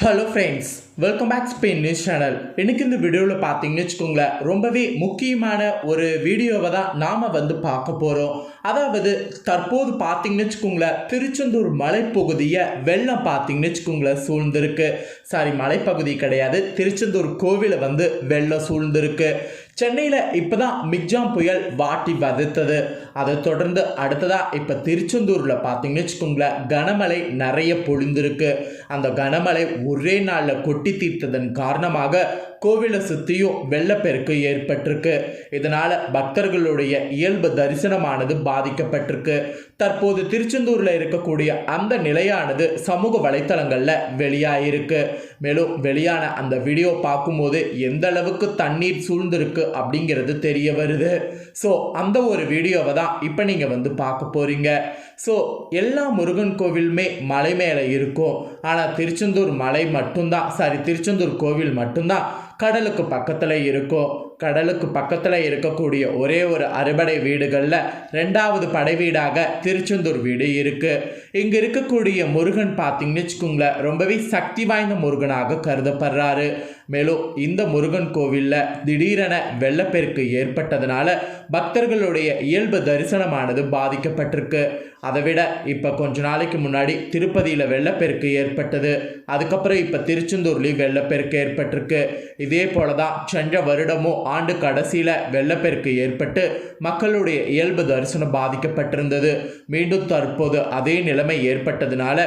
Hello friends welcome back Spain news channel இன்றைக்கி இந்த வீடியோவில் பார்த்தீங்கன்னு வச்சுக்கோங்களேன் ரொம்பவே முக்கியமான ஒரு வீடியோவை தான் நாம் வந்து பார்க்க போகிறோம் அதாவது தற்போது பார்த்தீங்கன்னு வச்சுக்கோங்களேன் திருச்செந்தூர் மலைப்பகுதியை வெள்ளம் பார்த்தீங்கன்னு வச்சுக்கோங்களேன் சூழ்ந்திருக்கு. சாரி மலைப்பகுதி கிடையாது. திருச்செந்தூர் கோவிலை வந்து வெள்ளம் சூழ்ந்திருக்கு. சென்னையில் இப்போ தான் மிக்ஜாம் புயல் வாட்டி வதைத்தது. அதை தொடர்ந்து அடுத்ததாக இப்போ திருச்செந்தூரில் பார்த்தீங்கன்னு வச்சுக்கோங்களேன் கனமழை நிறைய பொழிந்திருக்கு. அந்த கனமழை ஒரே நாளில் கொட்டி தீர்த்ததன் காரணமாக கோவிலை சுற்றியும் வெள்ளப்பெருக்கு ஏற்பட்டிருக்கு. இதனால் பக்தர்களுடைய இயல்பு தரிசனமானது பாதிக்கப்பட்டிருக்கு. தற்போது திருச்செந்தூரில் இருக்கக்கூடிய அந்த நிலையானது சமூக வலைத்தளங்களில் வெளியாகிருக்கு மேலும் வெளியான அந்த வீடியோ பார்க்கும்போது எந்த அளவுக்கு தண்ணீர் சூழ்ந்திருக்கு அப்படிங்கிறது தெரிய வருது. ஸோ அந்த ஒரு வீடியோவை தான் இப்போ நீங்கள் வந்து பார்க்க போகிறீங்க ஸோ எல்லா முருகன் கோவிலுமே மலை மேலே இருக்கும். ஆனால் திருச்செந்தூர் மலை மட்டும்தான். சாரி திருச்செந்தூர் கோவில் மட்டும்தான் கடலுக்கு பக்கத்தில் இருக்கும் கடலுக்கு பக்கத்தில் இருக்கக்கூடிய ஒரே ஒரு அறுபடை வீடுகளில் ரெண்டாவது படை வீடாக திருச்செந்தூர் வீடு இருக்குது இங்கே இருக்கக்கூடிய முருகன் பார்த்தீங்கன்னு வச்சுக்கோங்களேன் ரொம்பவே சக்தி வாய்ந்த முருகனாக கருதப்படுறாரு. மேலும் இந்த முருகன் கோவிலில் திடீரென வெள்ளப்பெருக்கு ஏற்பட்டதுனால பக்தர்களுடைய இயல்பு தரிசனமானது பாதிக்கப்பட்டிருக்கு. அதை விட இப்போ கொஞ்ச நாளைக்கு முன்னாடி திருப்பதியில் வெள்ளப்பெருக்கு ஏற்பட்டது. அதுக்கப்புறம் இப்போ திருச்செந்தூர்லேயும் வெள்ளப்பெருக்கு ஏற்பட்டிருக்கு. இதே போல தான் சென்ற வருடமும் ஆண்டு கடைசியில் வெள்ளப்பெருக்கு ஏற்பட்டு மக்களுடைய இயல்பு தரிசனம் பாதிக்கப்பட்டிருந்தது. மீண்டும் தற்போது அதே நிலை நிலைமை ஏற்பட்டதுனால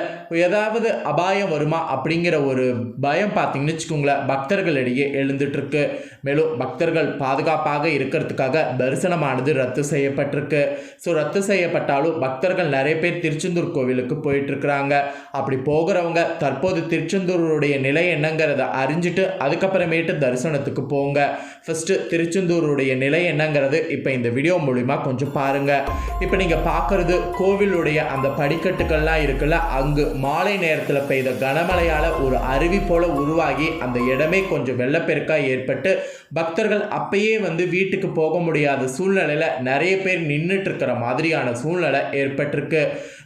ஏதாவது அபாயம் வருமா அப்படிங்கிற ஒரு பயம் பார்த்தீங்கன்னு வச்சுக்கோங்களேன். பக்தர்களிடையே எழுந்துட்டுருக்கு. மேலும் பக்தர்கள் பாதுகாப்பாக இருக்கிறதுக்காக தரிசனமானது ரத்து செய்யப்பட்டிருக்கு. ஸோ ரத்து செய்யப்பட்டாலும் பக்தர்கள் நிறைய பேர் திருச்செந்தூர் கோவிலுக்கு போயிட்டுருக்குறாங்க. அப்படி போகிறவங்க தற்போது திருச்செந்தூருடைய நிலை என்னங்கிறத அறிஞ்சிட்டு அதுக்கப்புறமேட்டு தரிசனத்துக்கு போங்க. ஃபஸ்ட்டு திருச்செந்தூருடைய நிலை என்னங்கிறது இப்போ இந்த வீடியோ மூலிமா கொஞ்சம் பாருங்கள் இப்போ நீங்கள் பார்க்குறது கோவிலுடைய அந்த படிக்கட்டு படிக்கட்டுகள்லாம் இருக்குல்ல அங்கு மாலை நேரத்தில் பெய்த கனமழையால் ஒரு அருவி போல உருவாகி அந்த இடமே கொஞ்சம் வெள்ளப்பெருக்காக ஏற்பட்டு பக்தர்கள் அப்பயே வந்து வீட்டுக்கு போக முடியாத சூழ்நிலையில் நிறைய பேர் நின்றுட்டு இருக்கிற மாதிரியான சூழ்நிலை ஏற்பட்டிருக்கு.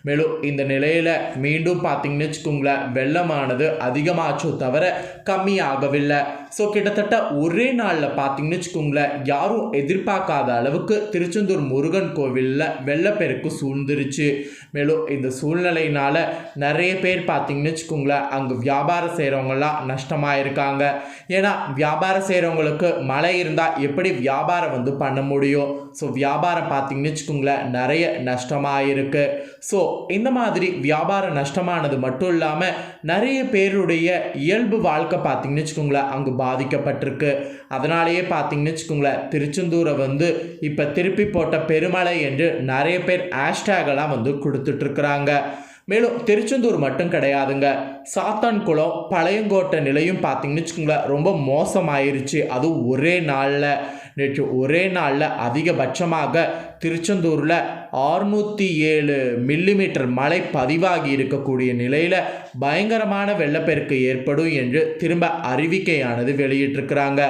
மேலும் இந்த நிலையில் மீண்டும் பார்த்தீங்கன்னு வச்சுக்கோங்களேன் வெள்ளமானது அதிகமாச்சோ தவிர கம்மியாகவில்லை. ஸோ கிட்டத்தட்ட ஒரே நாளில் பார்த்தீங்கன்னு வச்சுக்கோங்களேன் யாரும் எதிர்பார்க்காத அளவுக்கு திருச்செந்தூர் முருகன் கோவிலில் வெள்ளப்பெருக்கு சூழ்ந்துருச்சு. மேலும் இந்த சூழ்நிலையினால் நிறைய பேர் பார்த்தீங்கன்னு வச்சுக்கோங்களேன் அங்கே வியாபாரம் செய்கிறவங்கலாம் நஷ்டமாக இருக்காங்க ஏன்னா வியாபாரம் செய்கிறவங்களுக்கு மழை இருந்தால் எப்படி வியாபாரம் வந்து பண்ண முடியும்? ஸோ வியாபாரம் பார்த்தீங்கன்னு வச்சுக்கோங்களேன் நிறைய நஷ்டமாக இருக்குது ஸோ இந்த மாதிரி வியாபாரம் நஷ்டமானது மட்டும் இல்லாமல் நிறைய பேருடைய இயல்பு வாழ்க்கை பார்த்தீங்கன்னு வச்சுக்கோங்களேன் அங்கே பாதிக்கப்பட்டிருக்கு. அதனாலேயே பார்த்தீங்கன்னு வச்சுக்கோங்களேன் திருச்செந்தூரை வந்து இப்போ திருப்பி போட்ட பெருமலை என்று நிறைய பேர் ஹேஷ்டேகெல்லாம் வந்து கொடுத்துட்ருக்குறாங்க. மேலும் திருச்செந்தூர் மட்டும் கிடையாதுங்க. சாத்தான்குளம் பழையங்கோட்டை நிலையும் பார்த்தீங்கன்னு வச்சுக்கோங்களேன் ரொம்ப மோசமாயிருச்சு. அதுவும் ஒரே நாளில் நேற்று ஒரே நாளில் அதிகபட்சமாக திருச்செந்தூரில் அறுநூற்றி ஏழு மில்லிமீட்டர் மழை பதிவாகி இருக்கக்கூடிய நிலையில் பயங்கரமான வெள்ளப்பெருக்கு ஏற்படும் என்று திரும்ப அறிவிக்கையானது வெளியிட்டிருக்கிறாங்க.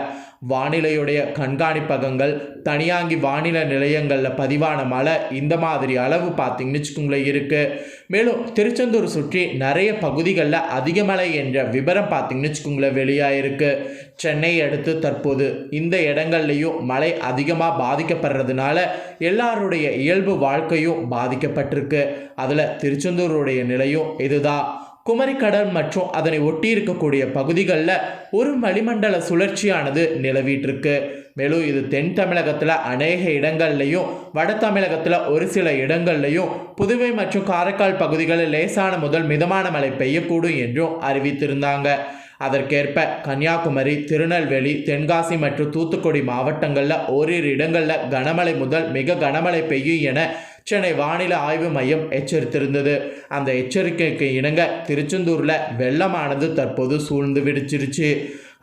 வானிலையுடைய கண்காணிப்பகங்கள் தனியாங்கி வானிலை நிலையங்களில் பதிவான மழை இந்த மாதிரி அளவு பார்த்தீங்கன்னு வச்சுக்கோங்களேன் இருக்குது மேலும் திருச்செந்தூர் சுற்றி நிறைய பகுதிகளில் அதிக மழை என்ற விபரம் பார்த்தீங்கன்னு வச்சுக்கோங்களேன் வெளியாயிருக்கு. சென்னை அடுத்து தற்போது இந்த இடங்கள்லையும் மழை அதிகமாக பாதிக்கப்படுறதுனால எல்லாருடைய இயல்பு வாழ்க்கையும் பாதிக்கப்பட்டிருக்கு. அதில் திருச்செந்தூருடைய நிலையும் இதுதான். குமரிக்கடல் மற்றும் அதனை ஒட்டி இருக்கக்கூடிய பகுதிகளில் ஒரு வளிமண்டல சுழற்சியானது நிலவிட்டுருக்கு. மேலும் இது தென் தமிழகத்தில் அநேக இடங்கள்லையும் வட தமிழகத்தில் ஒரு சில இடங்கள்லையும் புதுவை மற்றும் காரைக்கால் பகுதிகளில் லேசான முதல் மிதமான மழை பெய்யக்கூடும் என்றும் அறிவித்திருந்தாங்க. அதற்கேற்ப கன்னியாகுமரி திருநெல்வேலி தென்காசி மற்றும் தூத்துக்குடி மாவட்டங்களில் ஓரிரு இடங்களில் கனமழை முதல் மிக கனமழை பெய்யும் என சென்னை வானிலை ஆய்வு மையம் எச்சரித்திருந்தது. அந்த எச்சரிக்கைக்கு இணங்க திருச்செந்தூரில் வெள்ளமானது தற்போது சூழ்ந்து விடுச்சிருச்சு.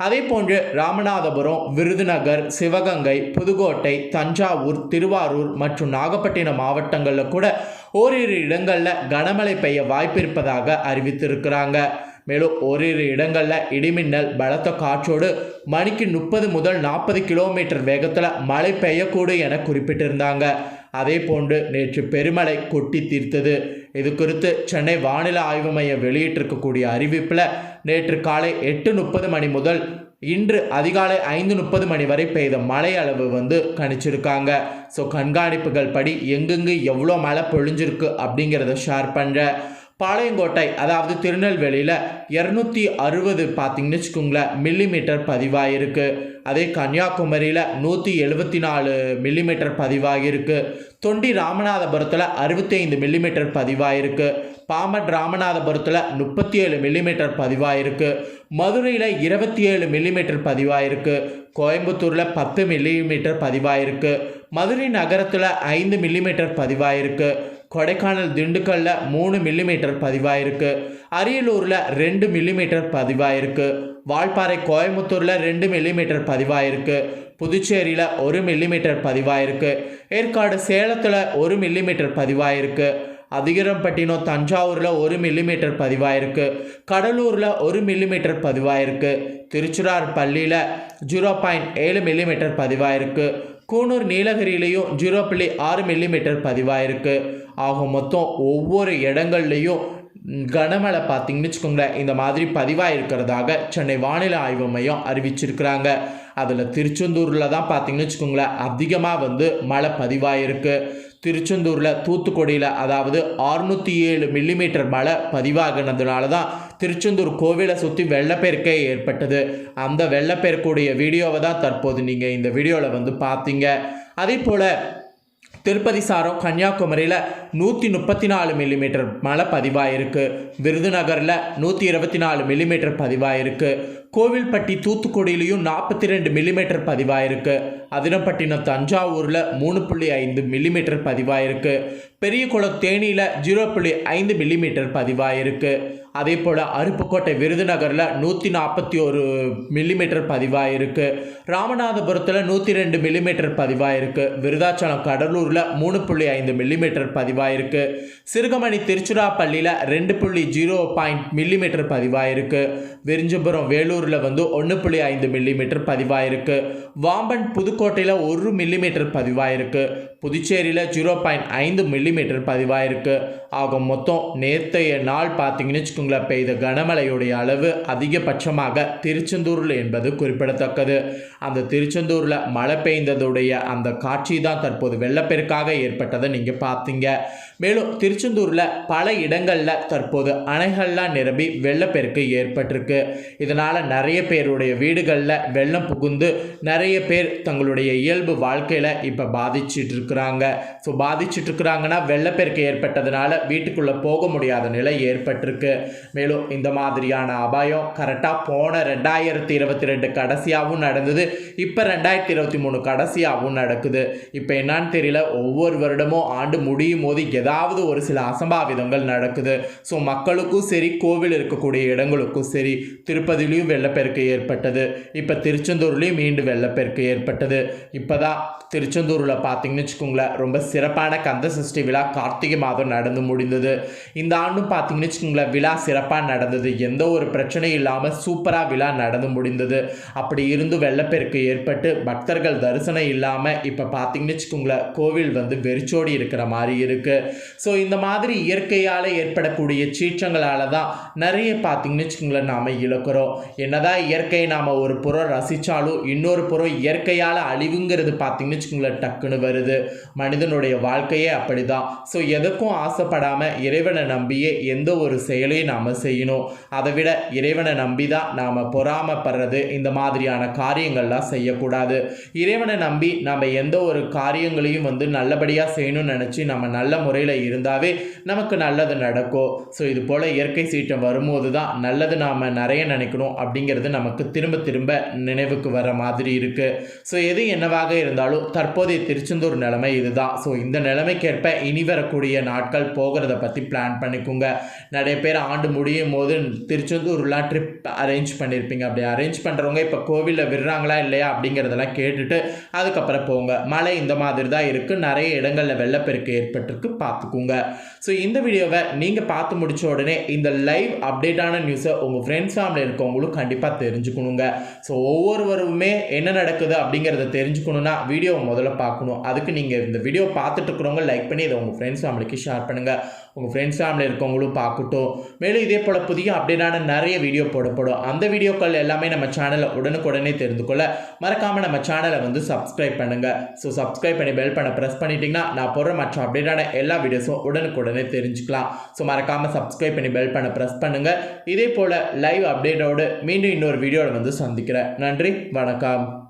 அதே போன்று ராமநாதபுரம் விருதுநகர் சிவகங்கை புதுக்கோட்டை தஞ்சாவூர் திருவாரூர் மற்றும் நாகப்பட்டினம் மாவட்டங்களில் கூட ஓரிரு இடங்களில் கனமழை பெய்ய வாய்ப்பிருப்பதாக அறிவித்திருக்கிறாங்க. மேலும் ஓரிரு இடங்களில் இடிமின்னல் பலத்த காற்றோடு மணிக்கு முப்பது முதல் நாற்பது கிலோமீட்டர் வேகத்தில் மழை பெய்யக்கூடும் என குறிப்பிட்டிருந்தாங்க. அதே போன்று நேற்று பெருமழை கொட்டி தீர்த்தது. இது குறித்து சென்னை வானிலை ஆய்வு மையம் வெளியிட்டிருக்கக்கூடிய அறிவிப்பில் நேற்று காலை எட்டு முப்பது மணி முதல் இன்று அதிகாலை ஐந்து முப்பது மணி வரை பெய்த மழை அளவு வந்து கணிச்சிருக்காங்க. ஸோ கண்காணிப்புகள் படி எங்கெங்கு எவ்வளோ மழை பொழிஞ்சிருக்கு அப்படிங்கிறத ஷேர் பண்ணுறேன் பாளையங்கோட்டை அதாவது திருநெல்வேலியில் இரநூத்தி அறுபது பார்த்திங்கன்னு வச்சுக்கோங்களேன் மில்லிமீட்டர் பதிவாகிருக்கு அதே கன்னியாகுமரியில் நூற்றி எழுபத்தி நாலு மில்லிமீட்டர் பதிவாகியிருக்கு. தொண்டி ராமநாதபுரத்தில் அறுபத்தைந்து மில்லிமீட்டர் பதிவாயிருக்கு. பாமட் ராமநாதபுரத்தில் முப்பத்தி ஏழு மில்லிமீட்டர் பதிவாயிருக்கு. மதுரையில் இருபத்தி ஏழு மில்லிமீட்டர் பதிவாயிருக்கு. கோயம்புத்தூரில் பத்து மில்லிமீட்டர் பதிவாயிருக்கு. மதுரை நகரத்தில் ஐந்து மில்லிமீட்டர் பதிவாயிருக்கு. கொடைக்கானல் திண்டுக்கல்லில் மூணு மில்லிமீட்டர் பதிவாயிருக்கு. அரியலூரில் ரெண்டு மில்லிமீட்டர் பதிவாயிருக்கு. வால்பாறை கோயம்புத்தூரில் ரெண்டு மில்லிமீட்டர் பதிவாயிருக்கு. புதுச்சேரியில் ஒரு மில்லிமீட்டர் பதிவாயிருக்கு. ஏற்காடு சேலத்தில் ஒரு மில்லிமீட்டர் பதிவாயிருக்கு. அதிகரம்பட்டினம் தஞ்சாவூரில் ஒரு மில்லிமீட்டர் பதிவாயிருக்கு. கடலூரில் ஒரு மில்லிமீட்டர் பதிவாயிருக்கு. திருச்சிரார் பள்ளியில் ஜீரோ பாயிண்ட் ஏழு மில்லிமீட்டர் பதிவாயிருக்கு. கூனூர் நீலகிரியிலையும் ஜீரோ புள்ளி ஆறு மில்லிமீட்டர் பதிவாயிருக்கு. ஆக மொத்தம் ஒவ்வொரு இடங்கள்லையும் கனமழை பார்த்தீங்கன்னு வச்சுக்கோங்களேன் இந்த மாதிரி பதிவாயிருக்கிறதாக சென்னை வானிலை ஆய்வு மையம் அறிவிச்சிருக்கிறாங்க. அதில் திருச்செந்தூரில் தான் பார்த்தீங்கன்னு வச்சுக்கோங்களேன் அதிகமாக வந்து மழை பதிவாயிருக்கு. திருச்செந்தூரில் தூத்துக்குடியில் அதாவது அறுநூற்றி ஏழு மில்லிமீட்டர் மழை பதிவாகினதுனால தான் திருச்செந்தூர் கோவிலை சுற்றி வெள்ளப்பெருக்கே ஏற்பட்டது. அந்த வெள்ளப்பெருக்குடைய வீடியோவை தான் தற்போது நீங்கள் இந்த வீடியோவில் வந்து பார்த்தீங்க. அதே போல் திருப்பதி சாரம் கன்னியாகுமரியில் நூற்றி முப்பத்தி நாலு மில்லிமீட்டர் மழை பதிவாயிருக்கு. விருதுநகரில் நூற்றி இருபத்தி நாலு மில்லிமீட்டர் பதிவாயிருக்கு. கோவில்பட்டி தூத்துக்குடியிலையும் நாற்பத்தி ரெண்டு மில்லிமீட்டர் பதிவாயிருக்கு. அதினப்பட்டினம் தஞ்சாவூரில் மூணு புள்ளி ஐந்து மில்லிமீட்டர் பதிவாயிருக்கு. பெரியகுளம் தேனியில் ஜீரோ புள்ளி ஐந்து மில்லிமீட்டர் பதிவாயிருக்கு. அதே போல் அருப்புக்கோட்டை விருதுநகரில் நூற்றி நாற்பத்தி ஒரு மில்லிமீட்டர் பதிவாயிருக்கு. ராமநாதபுரத்தில் நூற்றி ரெண்டு மில்லிமீட்டர் பதிவாயிருக்கு. விருதாச்சலம் கடலூரில் மூணு புள்ளி ஐந்து மில்லிமீட்டர் பதிவாயிருக்கு. சிறுகமணி திருச்சிராப்பள்ளியில் ரெண்டு புள்ளி ஜீரோ பாயிண்ட் மில்லிமீட்டர் பதிவாயிருக்கு. விரிஞ்சபுரம் வேலூரில் வந்து ஒன்று புள்ளி ஐந்து மில்லிமீட்டர் பதிவாயிருக்கு. வாம்பன் புதுக்கோட்டையில் ஒரு மில்லிமீட்டர் பதிவாயிருக்கு. புதுச்சேரியில் ஜீரோ பாயிண்ட் ஐந்து மில்லிமீட்டர் பதிவாயிருக்கு. ஆகும் மொத்தம் நேற்றைய நாள் பார்த்தீங்கன்னு வச்சுக்கோங்களேன் பெய்த கனமழையுடைய அளவு அதிகபட்சமாக திருச்செந்தூரில் என்பது குறிப்பிடத்தக்கது. அந்த திருச்செந்தூரில் மழை பெய்ந்ததுடைய அந்த காட்சி தான் தற்போது வெள்ளப்பெருக்காக ஏற்பட்டதை நீங்கள் பார்த்தீங்க. மேலும் திருச்செந்தூரில் பல இடங்களில் தற்போது அணைகள்லாம் நிரம்பி வெள்ளப்பெருக்கு ஏற்பட்டிருக்கு. இதனால் நிறைய பேருடைய வீடுகளில் வெள்ளம் புகுந்து நிறைய பேர் தங்களுடைய இயல்பு வாழ்க்கையில் இப்போ பாதிச்சுட்டு இருக்கிறாங்க ஸோ பாதிச்சுட்டு இருக்கிறாங்கன்னா வெள்ளப்பெருக்கு ஏற்பட்டதுனால வீட்டுக்குள்ளே போக முடியாத நிலை ஏற்பட்டிருக்கு. மேலும் இந்த மாதிரியான அபாயம் கரெக்டாக போன ரெண்டாயிரத்தி இருபத்தி ரெண்டு கடைசியாகவும் நடந்தது. இப்போ ரெண்டாயிரத்தி இருபத்தி மூணு கடைசியாகவும் நடக்குது. இப்போ என்னன்னு தெரியல. ஒவ்வொரு வருடமும் ஆண்டு முடியும் போது ஏதாவது ஒரு சில அசம்பாவிதங்கள் நடக்குது. ஸோ மக்களுக்கும் சரி கோவில் இருக்கக்கூடிய இடங்களுக்கும் சரி திருப்பதிலையும் வெள்ளப்பெருக்கு ஏற்பட்டது. இப்போ திருச்செந்தூர்லேயும் மீண்டும் வெள்ளப்பெருக்கு ஏற்பட்டது. இப்போ தான் திருச்செந்தூரில் பார்த்தீங்கன்னு வச்சுக்கோங்களேன் ரொம்ப சிறப்பான கந்த சஷ்டி விழா கார்த்திகை மாதம் நடந்து முடிந்தது. இந்த ஆண்டும் பார்த்தீங்கன்னு வச்சுக்கோங்களேன் விழா சிறப்பாக நடந்தது. எந்த ஒரு பிரச்சனையும் இல்லாமல் சூப்பராக விழா நடந்து முடிந்தது. அப்படி இருந்து வெள்ளப்பெருக்கு ஏற்பட்டு பக்தர்கள் தரிசனம் இல்லாமல் இப்போ பார்த்தீங்கன்னு வச்சுக்கோங்களேன் கோவில் வந்து வெறிச்சோடி இருக்கிற மாதிரி இருக்குது ஸோ இந்த மாதிரி இயற்கையால் ஏற்படக்கூடிய சீற்றங்களால் தான் நிறைய பார்த்தீங்கன்னு வச்சுக்கோங்களேன் நாம் இழக்கிறோம். என்னதான் இயற்கையை நாம் ஒரு புறம் ரசித்தாலும் இன்னொரு புறம் இயற்கையால் அழிவுங்கிறது பார்த்தீங்கன்னு வச்சுக்கோங்களேன் டக்குன்னு வருது. மனிதனுடைய வாழ்க்கையே அப்படி தான் ஸோ எதுக்கும் ஆசைப்படாமல் இறைவனை நம்பியே எந்த ஒரு செயலையும் நாம் செய்யணும். அதை விட இறைவனை நம்பி தான் நாம் பொறாமப்படுறது இந்த மாதிரியான காரியங்கள்லாம் செய்யக்கூடாது. இறைவனை நம்பி நம்ம எந்த ஒரு காரியங்களையும் வந்து நல்லபடியாக செய்யணும்னு நினச்சி நம்ம நல்ல முறையில் இருந்தாவே நமக்கு நல்லது நடக்கும் ஸோ இது போல் இயற்கை சீற்றம் வரும்போது தான் நல்லது நாம் நிறைய நினைக்கணும் அப்படிங்கிறது நமக்கு திரும்ப திரும்ப நினைவுக்கு வர மாதிரி இருக்குது ஸோ எது என்னவாக இருந்தாலும் தற்போதைய திருச்செந்தூர் நிலைமை இதுதான். ஸோ இந்த நிலைமைக்கேற்ப இனி வரக்கூடிய நாட்கள் போகிறத பற்றி பிளான் பண்ணிக்கோங்க. நிறைய பேர் ஆண்டு முடியும் போது திருச்செந்தூர்லாம் ட்ரிப் அரேஞ்ச் பண்ணியிருப்பீங்க அப்படி அரேஞ்ச் பண்ணுறவங்க இப்போ கோவிலில் விடுறாங்களா இல்லையா அப்படிங்கிறதெல்லாம் கேட்டுட்டு அதுக்கப்புறம் போங்க. மழை இந்த மாதிரி தான் இருக்குது நிறைய இடங்களில் வெள்ளப்பெருக்கு ஏற்பட்டிருக்கு. பா பார்த்துக்குங்க. ஸோ இந்த வீடியோவை நீங்கள் பார்த்து முடிச்ச உடனே இந்த லைவ் அப்டேட்டான நியூஸை உங்கள் ஃப்ரெண்ட்ஸ் ஃபேமிலி இருக்கவங்களும் கண்டிப்பாக தெரிஞ்சுக்கணுங்க. ஸோ ஒவ்வொருவருமே என்ன நடக்குது அப்படிங்கிறத தெரிஞ்சுக்கணுன்னா வீடியோவை முதல்ல பார்க்கணும். அதுக்கு நீங்கள் இந்த வீடியோ பார்த்துட்டு இருக்கிறவங்க லைக் பண்ணி இதை உங்கள் ஃப்ரெண்ட்ஸ் ஃபேமிலிக்கு ஷேர் பண்ணுங்கள் உங்கள் ஃப்ரெண்ட்ஸ் ஃபேமிலி இருக்கவங்களும் பார்க்கட்டும். மேலும் இதே போல் புதிய அப்டேட்டான நிறைய வீடியோ போடப்படும். அந்த வீடியோக்கள் எல்லாமே நம்ம சேனலை உடனுக்குடனே தெரிந்து கொள்ள மறக்காமல் நம்ம சேனலை வந்து சப்ஸ்கிரைப் பண்ணுங்கள் ஸோ சப்ஸ்கிரைப் பண்ணி பெல் பண்ண ப்ரெஸ் பண்ணிட்டீங்கன்னா நான் போடுற மற்ற அப்டேட்டான எல்லா வீடியோஸும் உடனுக்குடனே தெரிஞ்சுக்கலாம். ஸோ மறக்காமல் சப்ஸ்கிரைப் பண்ணி பெல் பண்ண ப்ரெஸ் பண்ணுங்கள் இதே போல் லைவ் அப்டேட்டோடு மீண்டும் இன்னொரு வீடியோவில் வந்து சந்திக்கிறேன். நன்றி வணக்கம்.